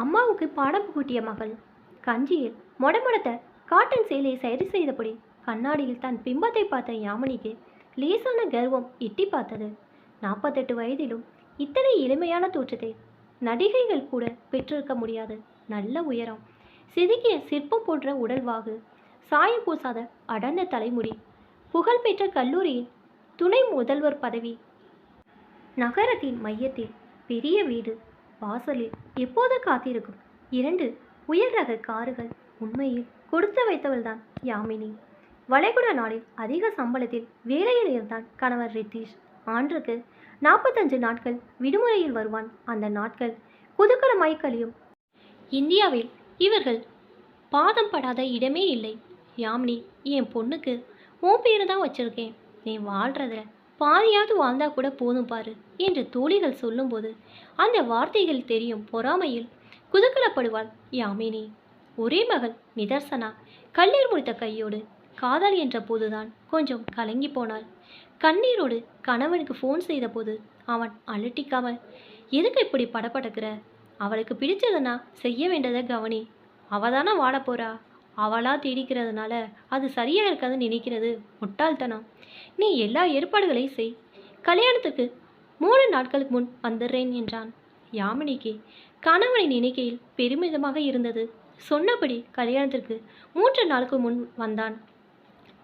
அம்மாவுக்கு பாடம் கூட்டிய மகள். கஞ்சியில் மொடமொடத்த காட்டன் சேலையை சரி செய்தபடி கண்ணாடியில் தன் பிம்பத்தை பார்த்த யாமினிக்கு லேசான கர்வம் எட்டி பார்த்தது. நாற்பத்தெட்டு வயதிலும் இத்தனை எளிமையான தோற்றத்தை நடிகைகள் கூட பெற்றிருக்க முடியாது. நல்ல உயரம். செதுக்கிய சிற்பம் போன்ற உடல்வாகு சாயம் பூசாத அடர்ந்த தலைமுடி. புகழ்பெற்ற கல்லூரியின் துணை முதல்வர் பதவி. நகரத்தின் மையத்தில் பெரிய வீடு. வாசலில் எப்போது காத்திருக்கும்? இரண்டு உயர் ரக கார்கள் உண்மையில் கொடுத்து வைத்தவள்தான் யாமினி. வளைகுடா நாளில் அதிக சம்பளத்தில் வேலையில் இருந்தான் கணவர் ரித்தீஷ். ஆண்டுக்கு நாற்பத்தஞ்சு நாட்கள் விடுமுறையில் வருவான். அந்த நாட்கள் குதூகலமாய் கழியும். இந்தியாவில் இவர்கள் பாதம் படாத இடமே இல்லை. யாமினி என் பொண்ணுக்கு உன் பேரு தான் வச்சிருக்கேன். நீ வாழ்றதுல பாதியாவது வாழ்ந்தா கூட போதும் பாரு என்று தோழிகள் சொல்லும்போது அந்த வார்த்தைகள் தெரியும் பொறாமையில். குதுக்கலப்படுவாள் யாமினி ஒரே மகள் நிதர்சனா கண்ணீர் முடித்த கையோடு காதல் என்ற போதுதான் கொஞ்சம் கலங்கி போனாள். கண்ணீரோடு கணவனுக்கு ஃபோன் செய்தபோது அவன் அலட்டிக்காமல் எதுக்கு இப்படி படப்படக்கிற? அவளுக்கு பிடிச்சதுன்னா செய்ய வேண்டியதை கவனி. அவள் தானே வாழ போறா தேடிக்கிறதுனால அது சரியாக இருக்காதுன்னு நினைக்கிறது முட்டாள்தனம். நீ எல்லா ஏற்பாடுகளையும் செய். கல்யாணத்துக்கு மூணு நாட்களுக்கு முன் வந்துடுறேன் என்றான். யாமினிக்கு கணவனின் நினைக்கையில் பெருமிதமாக இருந்தது. சொன்னபடி கல்யாணத்திற்கு மூன்று நாளுக்கு முன் வந்தான்.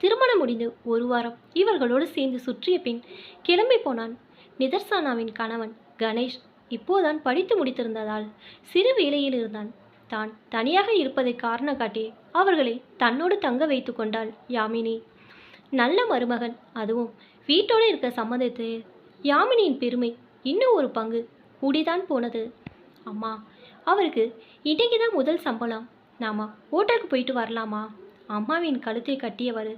திருமணம் முடிந்து ஒரு வாரம் இவர்களோடு சேர்ந்து சுற்றிய பின் கிளம்பி போனான். நிதர்சானாவின் கணவன் கணேஷ் இப்போதான் படித்து முடித்திருந்ததால் சிறு வேலையில் இருந்தான். தான் தனியாக இருப்பதை காரணம் காட்டி அவர்களை தன்னோடு தங்க வைத்து கொண்டாள் யாமினி. நல்ல மருமகன். அதுவும் வீட்டோடு இருக்க சம்மதித்து யாமினியின் பெருமை இன்னும் ஒரு பங்கு கூடிதான் போனது. அம்மா அவருக்கு இன்னைக்கு தான் முதல் சம்பளம். நாம ஹோட்டலுக்கு போயிட்டு வரலாமா? அம்மாவின் கழுத்தை கட்டியவர்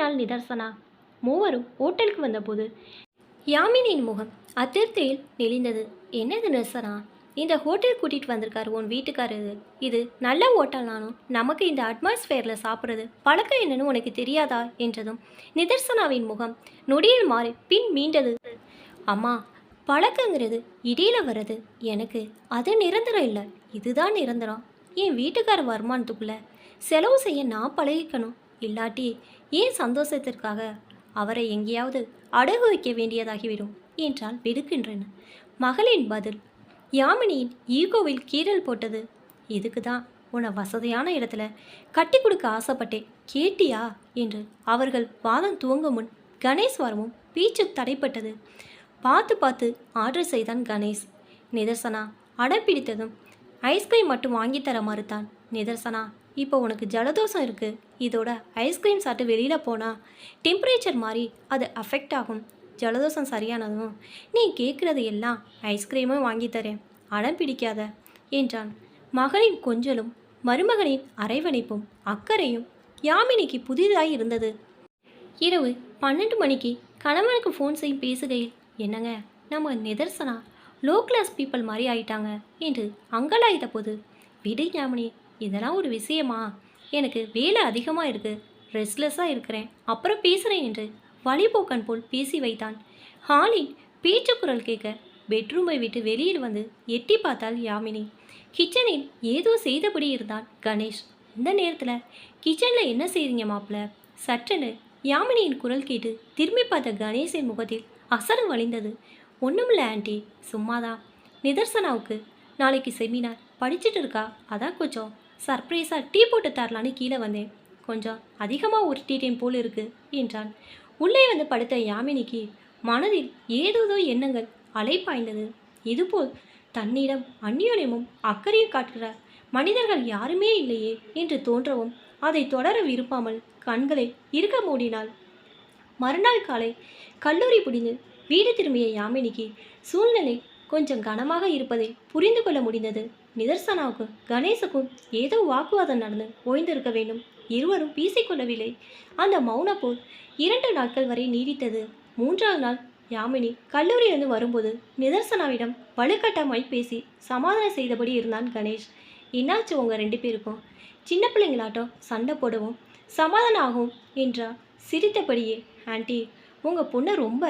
நாள் நிதர்சனா. மூவரும் ஹோட்டலுக்கு வந்தபோது யாமினியின் முகம் அதிர்ச்சியில் நெளிந்தது. என்னது நிதர்சனா? இந்த ஹோட்டல் கூட்டிகிட்டு வந்திருக்காரு உன் வீட்டுக்காரரு இது நல்ல ஹோட்டல்னாலும் நமக்கு இந்த அட்மாஸ்ஃபியரில் சாப்பிட்றது பழக்கம் என்னன்னு உனக்கு தெரியாதா? என்றதும் நிதர்சனாவின் முகம் நொடியில் மாறி பின் மீண்டது. அம்மா பழக்கங்கிறது இடையில வர்றது. எனக்கு அது நிரந்தரம் இல்லை. இதுதான் நிரந்தரம். என் வீட்டுக்கார வருமானத்துக்குள்ள செலவு செய்ய நான் பழகிக்கணும். இல்லாட்டி ஏன் சந்தோஷத்திற்காக அவரை எங்கேயாவது அடகு வைக்க வேண்டியதாகிவிடும் என்றால் வெடுக்கின்றன மகளின் பதில் யாமினியின் ஈகோவில் கீறல் போட்டது. இதுக்கு தான் உன்னை வசதியான இடத்துல கட்டி கொடுக்க ஆசைப்பட்டேன். கேட்டியா? என்று அவர்கள் வாதம் துவங்கும் முன் கணேஷ் வரவும் பீச்சு தடைப்பட்டது. பார்த்து பார்த்து ஆர்டர் செய்தான் கணேஷ். நிதர்சனா அடப்பிடித்ததும் ஐஸ்கிரீம் மட்டும் வாங்கி தர மறுத்தான். நிதர்சனா இப்போ உனக்கு ஜலதோஷம் இருக்குது இதோட ஐஸ்கிரீம் சாப்பிட்டு வெளியில் போனால் டெம்பரேச்சர் மாறி அது அஃபெக்ட் ஆகும். ஜலதோஷம் சரியானதும் நீ கேட்குறது எல்லாம் ஐஸ்கிரீமும் வாங்கி தரேன் அடம் பிடிக்காத என்றான். மகளின் கொஞ்சலும் மருமகனின் அரைவணைப்பும் அக்கறையும் யாமினிக்கு புதிதாய் இருந்தது. இரவு பன்னெண்டு மணிக்கு கணவனுக்கு ஃபோன் செய்யும் பேசுகையில் என்னங்க நம்ம நிதர்சனா லோ கிளாஸ் பீப்புள் மாதிரி ஆயிட்டாங்க என்று அங்கலாய்த்த போது விடு யாமினி இதெல்லாம் ஒரு விஷயமா? எனக்கு வேலை அதிகமாக இருக்குது ரெஸ்ட்லெஸ்ஸாக இருக்கிறேன் அப்புறம் பேசுகிறேன் என்று வழிபோக்கன் போல் பேசி வைத்தான். ஹாலின் பேச்சு குரல் கேட்க பெட்ரூமை விட்டு வெளியில் வந்து எட்டி பார்த்தாள் யாமினி. கிச்சனில் ஏதோ செய்தபடி இருந்தான் கணேஷ். இந்த நேரத்தில் கிச்சனில் என்ன செய்றீங்க மாப்பிள்ள சட்டென்னு யாமினியின் குரல் கேட்டு திரும்பி பார்த்த கணேஷின் முகத்தில் அசரம் வழிந்தது. ஒன்றுமில்ல ஆண்டி சும்மாதான். நிதர்சனாவுக்கு நாளைக்கு செமினார். படிச்சுட்டு இருக்கா? அதான் கொஞ்சம் சர்ப்ரைஸாக டீ போட்டு தரலான்னு கீழே வந்தேன். கொஞ்சம் அதிகமாக உருட்டிட்டேன் போல் இருக்கு என்றான். உள்ளே வந்து படுத்த யாமினிக்கு மனதில் ஏதோதோ எண்ணங்கள் அலைப்பாய்ந்தது. இதுபோல் தன்னிடம் அந்யோன்யமும் அக்கறையும் காட்டுகிற மனிதர்கள் யாருமே இல்லையே என்று தோன்றவும் அதை தொடர விரும்பாமல் கண்களை இருக்க மூடினாள். மறுநாள் காலை கல்லூரி புடிந்து வீடு திரும்பிய யாமினிக்கு சூழ்நிலை கொஞ்சம் கனமாக இருப்பதை புரிந்து கொள்ள முடிந்தது. நிதர்சனாவுக்கும் கணேசுக்கும் ஏதோ வாக்குவாதம் நடந்து ஓய்ந்திருக்க வேண்டும். இருவரும் பேசிக்கொள்ளவில்லை அந்த மௌன போர் இரண்டு நாட்கள் வரை நீடித்தது. மூன்றாவது நாள் யாமினி கல்லூரியிலிருந்து வரும்போது நிதர்சனாவிடம் வலுக்கட்டமாய் பேசி சமாதானம் செய்தபடி இருந்தான் கணேஷ். என்னாச்சு உங்கள் ரெண்டு பேருக்கும்? சின்ன பிள்ளைங்களாட்டம் சண்டை போடுவோம் சமாதானம் ஆகும் என்றார். சிரித்தபடியே ஆண்டி உங்கள் பொண்ணை ரொம்ப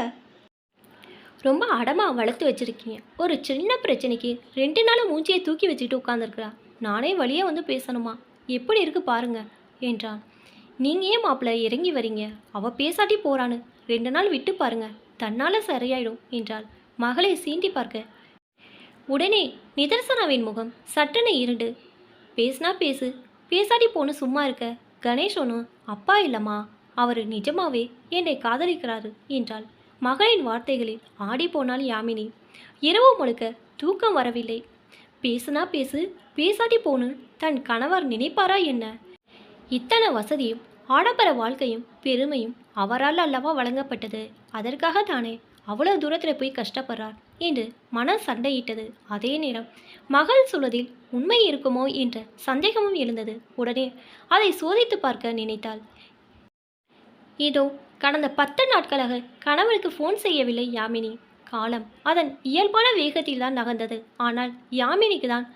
ரொம்ப அடமாக வளர்த்து வச்சுருக்கீங்க. ஒரு சின்ன பிரச்சனைக்கு ரெண்டு நாள் மூஞ்சியை தூக்கி வச்சுட்டு உட்காந்துருக்குறா நானே வழியே வந்து பேசணுமா? எப்படி இருக்கு பாருங்கள் என்றான். நீங்கள் ஏன் மாப்பிள்ள இறங்கி வரீங்க? அவ பேசாட்டி போறான்னு. ரெண்டு நாள் விட்டு பாருங்க. தன்னால் சரியாயிடும் என்றாள். மகளை சீண்டி பார்க்க. உடனே நிதர்சனாவின் முகம் சட்டனை இருண்டு. பேசுனா பேசு. பேசாட்டி போன்னு சும்மா இருக்க. கணேஷ் ஒன்று அப்பா இல்லைம்மா. அவர் நிஜமாவே என்னை காதலிக்கிறாரு என்றாள். மகளின் வார்த்தைகளில் ஆடி போனாள் யாமினி. இரவு முழுக்க தூக்கம் வரவில்லை. பேசுனா பேசு. பேசாட்டி போன்னு தன் கணவர் நினைப்பாரா என்ன? இத்தனை வசதியும் ஆடம்பர வாழ்க்கையும் பெருமையும் அவரால் அல்லவா வழங்கப்பட்டது? அதற்காக தானே அவ்வளோ தூரத்தில் போய் கஷ்டப்படுறார் என்று மன சண்டையிட்டது. அதே நேரம் மகள் சொல்வதில் உண்மை இருக்குமோ என்ற சந்தேகமும் எழுந்தது. உடனே அதை சோதித்து பார்க்க நினைத்தாள். இதோ கடந்த பத்து நாட்களாக கணவருக்கு ஃபோன் செய்யவில்லை யாமினி. காலம் அதன் இயல்பான வேகத்தில் தான் நகர்ந்தது. ஆனால் யாமினிக்கு தான்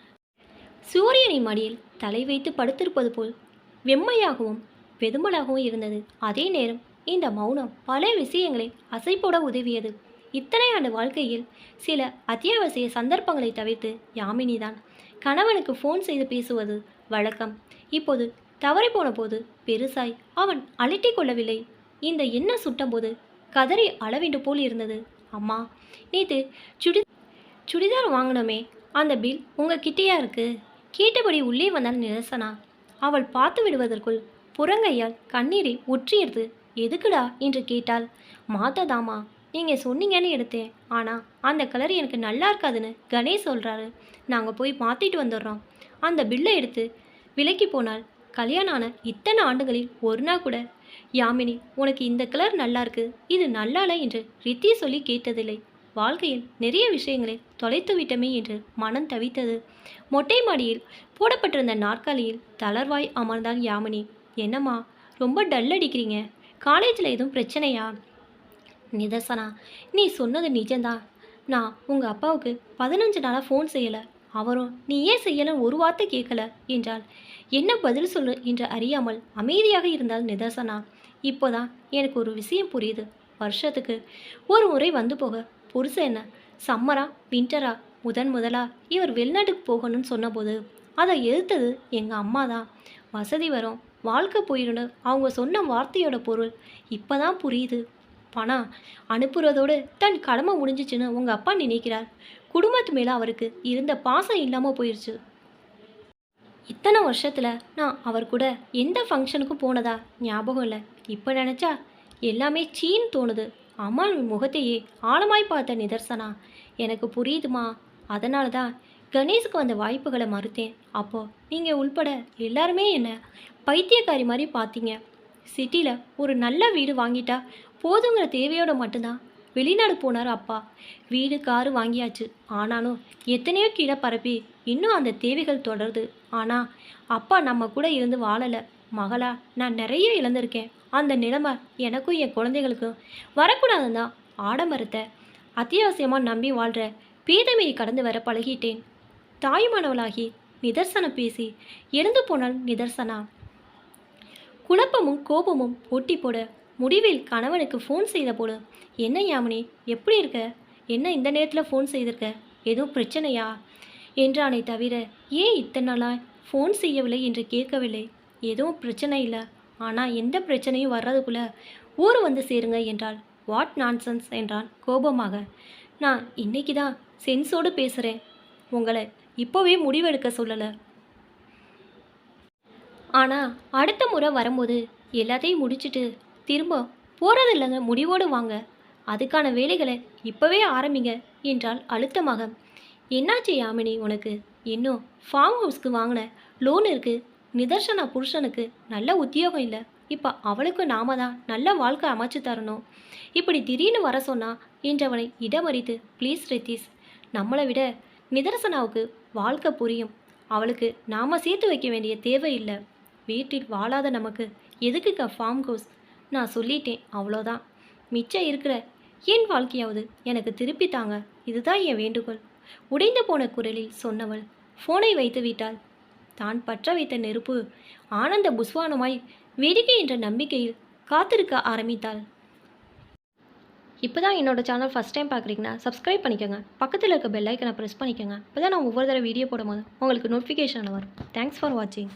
சூரியனின் மடியில் தலை வைத்து படுத்திருப்பது போல் வெம்மையாகவும் வெதுமலாகவும் இருந்தது. அதே நேரம் இந்த மௌனம் பல விஷயங்களை அசைப்போட உதவியது. இத்தனை ஆண்டு வாழ்க்கையில் சில அத்தியாவசிய சந்தர்ப்பங்களை தவிர்த்து யாமினி தான். கணவனுக்கு ஃபோன் செய்து பேசுவது வழக்கம். இப்போது தவறிப்போன போது பெருசாய் அவன் அழட்டி கொள்ளவில்லை. இந்த எண்ணம் சுட்டம்போது கதறி அளவிண்டு போல் இருந்தது. அம்மா நேற்று சுடி சுடிதார் வாங்கினோமே. அந்த பில் உங்கள் கிட்டேயா இருக்கு? கேட்டபடி உள்ளே வந்தாள் நிரசனா. அவள் பார்த்து விடுவதற்குள் புறங்கையால் கண்ணீரை ஒற்றியது எதுக்குடா? என்று கேட்டாள். மாத்ததாமா நீங்கள் சொன்னீங்கன்னு எடுத்தேன். ஆனால் அந்த கலர் எனக்கு நல்லா இருக்காதுன்னு கணேஷ் சொல்கிறாரு நாங்கள் போய் மாற்றிட்டு வந்துடுறோம். அந்த பில்லை எடுத்து விலைக்கு போனால் கல்யாணம் ஆன இத்தனை ஆண்டுகளில் ஒரு நாள் கூட யாமினி உனக்கு இந்த கலர் நல்லா இருக்கு. இது நல்லால என்று ரித்தி சொல்லி கேட்டதில்லை. வாழ்க்கையில் நிறைய விஷயங்களை தொலைத்து விட்டமே என்று மனம் தவித்தது. மொட்டை மாடியில் போடப்பட்டிருந்த நாற்காலியில் தளர்வாய் அமர்ந்தாள் யாமினி. என்னம்மா ரொம்ப டல் அடிக்கிறீங்க. காலேஜில் எதுவும் பிரச்சனையா? நிதர்சனா நீ சொன்னது நிஜம்தான். நான் உங்கள் அப்பாவுக்கு பதினஞ்சு நாளாக ஃபோன் செய்யலை. அவரும் நீ ஏன் செய்யலை? ஒரு வார்த்தை கேட்கல என்றாள். என்ன பதில் சொல்லு என்று அறியாமல் அமைதியாக இருந்தால் நிதர்சனா. இப்போதான் எனக்கு ஒரு விஷயம் புரியுது. வருஷத்துக்கு ஒரு முறை வந்து போக புருஷன் என்ன? சம்மரா வின்டரா முதன் முதலா இவர் வெளிநாட்டுக்கு போகணும்னு சொன்னபோது அதை எதிர்த்தது எங்கள் அம்மா தான் வசதி வரும் வாழ்க்கை போயிடணும் அவங்க சொன்ன வார்த்தையோட பொருள். இப்போ தான் புரியுது. பணம் அனுப்புறதோடு தன் கடமை முடிஞ்சிச்சுன்னு உங்கள் அப்பா நினைக்கிறார். குடும்பத்து மேலே அவருக்கு இருந்த பாசம் இல்லாமல் போயிடுச்சு இத்தனை வருஷத்தில் நான் அவர் கூட எந்த ஃபங்க்ஷனுக்கும் போனதா ஞாபகம் இல்லை. இப்போ நினச்சா எல்லாமே சீன் தோணுது. அம்மா முகத்தையே ஆழமாய் பார்த்த நிதர்சனா. எனக்கு புரியுதுமா. அதனால தான் கணேஷுக்கு வந்த வாய்ப்புகளை மறுத்தேன். அப்போது நீங்கள் உள்பட எல்லாருமே என்ன பைத்தியக்காரி மாதிரி பார்த்தீங்க சிட்டியில் ஒரு நல்ல வீடு வாங்கிட்டா போதுங்கிற தேவையோட மட்டும்தான். வெளிநாடு போனார் அப்பா. வீடு காரு வாங்கியாச்சு. ஆனாலும் எத்தனையோ கீழே பரப்பி இன்னும் அந்த தேவைகள் தொடருது. ஆனால் அப்பா நம்ம கூட இருந்து வாழலை. மகளா நான் நிறைய இழந்திருக்கேன். அந்த நிலைமை எனக்கும் என் குழந்தைகளுக்கும் வரக்கூடாதுன்னு தான் ஆடம்பரத்தை அத்தியாவசியமாக நம்பி வாழ்கிற பீதமையை கடந்து வர பழகிட்டேன். தாய்மானவளாகி நிதர்சனம் பேசி எழுந்து போனால் நிதர்சனா. குழப்பமும் கோபமும் போட்டி போட முடிவில் கணவனுக்கு ஃபோன் செய்த போல என்ன யாமினி எப்படி இருக்க? என்ன இந்த நேரத்தில் ஃபோன் செய்திருக்க? எதுவும் பிரச்சனையா? என்றானே தவிர ஏன் இத்தனை நாளாக ஃபோன் செய்யவில்லை? என்று கேட்கவில்லை. எதுவும் பிரச்சனை இல்லை. ஆனால் எந்த பிரச்சனையும் வர்றதுக்குள்ள ஊர் வந்து சேருங்க என்றாள். வாட் நான்சென்ஸ் என்றான் கோபமாக. நான் இன்னைக்கு தான் சென்ஸோடு பேசுகிறேன் உங்களை இப்போவே முடிவெடுக்க சொல்லலை. ஆனால் அடுத்த முறை வரும்போது எல்லாத்தையும் முடிச்சுட்டு திரும்ப போகிறது இல்லைங்க முடிவோடு வாங்க. அதுக்கான வேலைகளை இப்போவே ஆரம்பிங்க என்றால் அழுத்தமாக. என்னாச்சு யாமினி உனக்கு? இன்னும் ஃபார்ம் ஹவுஸ்க்கு வாங்கின லோன் இருக்குது நிதர்சனா புருஷனுக்கு நல்ல உத்தியோகம் இல்லை. இப்போ அவளுக்கு நாம தான் நல்ல வாழ்க்கை அமைச்சு தரணும். இப்படி திடீர்னு வர சொன்னால் என்றவனை இடமறித்து ப்ளீஸ் ரித்தீஸ் நம்மளை விட நிதர்சனாவுக்கு வாழ்க்கை புரியும். அவளுக்கு நாம சேர்த்து வைக்க வேண்டிய தேவை இல்லை. வீட்டில் வாழாத நமக்கு எதுக்குக்கா ஃபார்ம் ஹவுஸ் நான் சொல்லிட்டேன் அவ்வளோதான். மிச்சம் இருக்கிற என் வாழ்க்கையாவது எனக்கு திருப்பி தாங்க. இதுதான் என் வேண்டுகோள். உடைந்து போன குரலில் சொன்னவள் ஃபோனை வைத்து விட்டாள் தான் பற்ற வைத்த நெருப்பு. ஆனந்த புஸ்வானமாய் வேடிக்கை என்ற நம்பிக்கையில் காத்திருக்க ஆரம்பித்தாள். இப்போ தான் என்னோட சேனல் ஃபஸ்ட் டைம் பார்க்குறீங்கன்னா சப்ஸ்கிரைப் பண்ணிக்கோங்க. பக்கத்தில் இருக்க பெல் ஐக்கனை ப்ரெஸ் பண்ணிக்கோங்க. இப்போ தான் நான் ஒவ்வொரு தடவை வீடியோ போடும்போது உங்களுக்கு நோட்டிஃபிகேஷன் வரும். தேங்க்ஸ் ஃபார் வாட்சிங்